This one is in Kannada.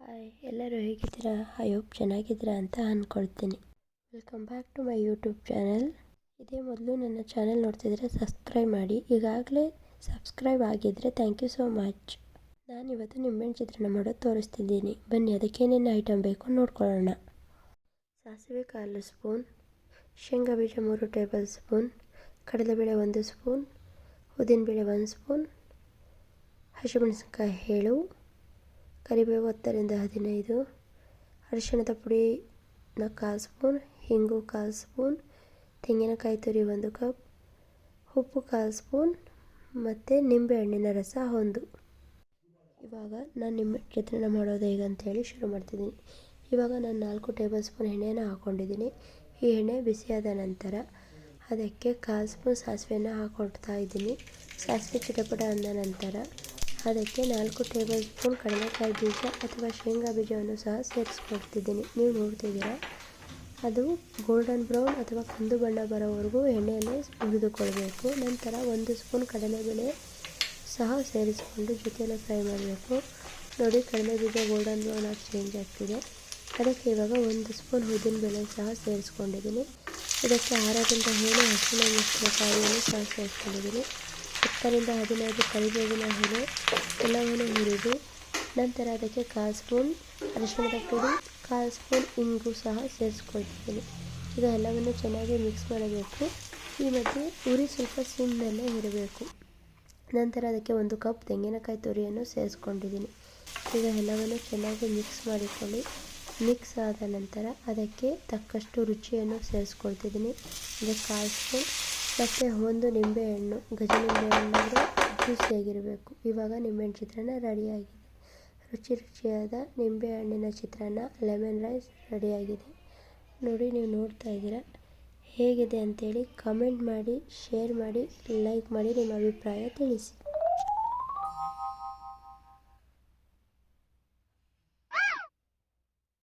ಹಾಯ್ ಎಲ್ಲರೂ ಹೇಗಿದ್ದೀರಾ? ಐ ಹೋಪ್ ಚೆನ್ನಾಗಿದ್ದೀರಾ ಅಂತ ಅಂದ್ಕೊಳ್ತೀನಿ welcome back to my YouTube channel ಇದೇ ಮೊದಲು ನನ್ನ ಚಾನಲ್ ನೋಡ್ತಿದ್ರೆ ಸಬ್ಸ್ಕ್ರೈಬ್ ಮಾಡಿ. ಈಗಾಗಲೇ ಸಬ್ಸ್ಕ್ರೈಬ್ ಆಗಿದ್ದರೆ ಥ್ಯಾಂಕ್ ಯು ಸೋ ಮಚ್ ನಾನಿವತ್ತು ನಿಂಬೆಹಣ್ಣು ಚಿತ್ರಾನ್ನ ಮಾಡೋದು ತೋರಿಸ್ತಿದ್ದೀನಿ. ಬನ್ನಿ, ಅದಕ್ಕೆ ಏನೇನು ಐಟಮ್ ಬೇಕು ನೋಡ್ಕೊಳ್ಳೋಣ. ಸಾಸಿವೆ ಕಾಲು ಸ್ಪೂನ್, ಶೇಂಗಾ ಬೀಜ ಮೂರು ಟೇಬಲ್ ಸ್ಪೂನ್ ಕಡಲೆಬೇಳೆ ಒಂದು ಸ್ಪೂನ್ ಉದ್ದಿನಬೇಳೆ ಒಂದು ಸ್ಪೂನ್ ಹಸಿಮೆಣಸಿನ್ಕಾಯಿ ಏಳು, ಕರಿಬೇವು ಹತ್ತರಿಂದ ಹದಿನೈದು, ಅರಿಶಿಣದ ಪುಡಿ ಕಾಲು ಸ್ಪೂನ್ ಹಿಂಗು ಕಾಲು ಸ್ಪೂನ್ ತೆಂಗಿನಕಾಯಿ ತುರಿ ಒಂದು ಕಪ್ ಉಪ್ಪು ಕಾಲು ಸ್ಪೂನ್ ಮತ್ತು ನಿಂಬೆಹಣ್ಣಿನ ರಸ ಒಂದು. ಇವಾಗ ನಾನು ನಿಮ್ಮ ಚಿತ್ರಾನ್ನ ಮಾಡೋದು ಹೇಗೆ ಅಂತೇಳಿ ಶುರು ಮಾಡ್ತಿದ್ದೀನಿ. ಇವಾಗ ನಾನು ನಾಲ್ಕು ಟೇಬಲ್ ಸ್ಪೂನ್ ಎಣ್ಣೆನ ಹಾಕ್ಕೊಂಡಿದ್ದೀನಿ ಈ ಎಣ್ಣೆ ಬಿಸಿಯಾದ ನಂತರ ಅದಕ್ಕೆ ಕಾಲು ಸ್ಪೂನ್ ಸಾಸಿವೆಯನ್ನು ಹಾಕ್ಕೊಡ್ತಾ ಇದ್ದೀನಿ. ಸಾಸಿವೆ ಚಿಟಪಟ ಅಂದ ನಂತರ ಅದಕ್ಕೆ ನಾಲ್ಕು ಟೇಬಲ್ ಸ್ಪೂನ್ ಕಡಲೆಕಾಯಿ ಬೀಜ ಅಥವಾ ಶೇಂಗಾ ಬೀಜವನ್ನು ಸಹ ಸೇರಿಸ್ಕೊಡ್ತಿದ್ದೀನಿ. ನೀವು ನೋಡ್ತಿದ್ದೀರಾ ಅದು ಗೋಲ್ಡನ್ ಬ್ರೌನ್ ಅಥವಾ ಕಂದು ಬಣ್ಣ ಬರೋವರೆಗೂ ಎಣ್ಣೆಯಲ್ಲಿ ಹುರಿದುಕೊಳ್ಬೇಕು. ನಂತರ ಒಂದು ಸ್ಪೂನ್ ಕಡಲೆಬೇಳೆ ಸಹ ಸೇರಿಸಿಕೊಂಡು ಜೊತೆಯಲ್ಲೇ ಫ್ರೈ ಮಾಡಬೇಕು. ನೋಡಿ, ಕಡಿಮೆ ಬೀಜ ಗೋಲ್ಡನ್ ಬ್ರೌನ್ ಆಗಿ ಚೇಂಜ್ ಆಗ್ತಿದೆ. ಅದಕ್ಕೆ ಇವಾಗ ಒಂದು ಸ್ಪೂನ್ ಉದ್ದಿನ ಬೇಳೆ ಸಹ ಸೇರಿಸ್ಕೊಂಡಿದ್ದೀನಿ. ಇದಕ್ಕೆ ಆರೋಗ್ಯಂತ ಹೇಳಿ ಹಸಿನ ಮೆಣಸಿನಕಾಯಿಯನ್ನು ಸಹ ಸೇರಿಸ್ಕೊಂಡಿದ್ದೀನಿ. ಹತ್ತರಿಂದ ಹದಿನೈದು ಕರಿಬೇವಿನ ಎಲೆ ಎಲ್ಲವನ್ನು ಹುರಿದು, ನಂತರ ಅದಕ್ಕೆ ಕಾಲು ಸ್ಪೂನ್ ಅರಿಶಿಣದ ಪುಡಿ, ಕಾಲು ಸ್ಪೂನ್ ಇಂಗು ಸಹ ಸೇರಿಸ್ಕೊಳ್ತಿದ್ದೀನಿ ಇದು ಎಲ್ಲವನ್ನು ಚೆನ್ನಾಗಿ ಮಿಕ್ಸ್ ಮಾಡಬೇಕು. ಈ ಮಧ್ಯೆ ಉರಿ ಸ್ವಲ್ಪ ಸಿಮ್ನಲ್ಲೇ ಇರಬೇಕು ನಂತರ ಅದಕ್ಕೆ ಒಂದು ಕಪ್ ತೆಂಗಿನಕಾಯಿ ತುರಿಯನ್ನು ಸೇರಿಸ್ಕೊಂಡಿದ್ದೀನಿ. ಈಗ ಎಲ್ಲವನ್ನು ಚೆನ್ನಾಗಿ ಮಿಕ್ಸ್ ಮಾಡಿಕೊಳ್ಳಿ. ಮಿಕ್ಸ್ ಆದ ನಂತರ ಅದಕ್ಕೆ ತಕ್ಕಷ್ಟು ರುಚಿಯನ್ನು ಸೇರಿಸ್ಕೊಳ್ತಿದ್ದೀನಿ. ಅದಕ್ಕೆ ಕಾಯಿಸ್ತು ಮತ್ತು ಒಂದು ನಿಂಬೆಹಣ್ಣು ಗಜ ನಿಂಬೆಹಣ್ಣು ಜ್ಯೂಸಿಯಾಗಿರಬೇಕು ಇವಾಗ ನಿಂಬೆಹಣ್ಣು ಚಿತ್ರಾನ್ನ ರೆಡಿಯಾಗಿದೆ ರುಚಿ ರುಚಿಯಾದ ನಿಂಬೆಹಣ್ಣಿನ ಚಿತ್ರಾನ್ನ ಲೆಮನ್ ರೈಸ್ ರೆಡಿಯಾಗಿದೆ ನೋಡಿ, ನೀವು ನೋಡ್ತಾ ಇದ್ದೀರಾ? ಹೇಗಿದೆ ಅಂತೇಳಿ ಕಮೆಂಟ್ ಮಾಡಿ ಶೇರ್ ಮಾಡಿ ಲೈಕ್ ಮಾಡಿ ನಿಮ್ಮ ಅಭಿಪ್ರಾಯ ತಿಳಿಸಿ.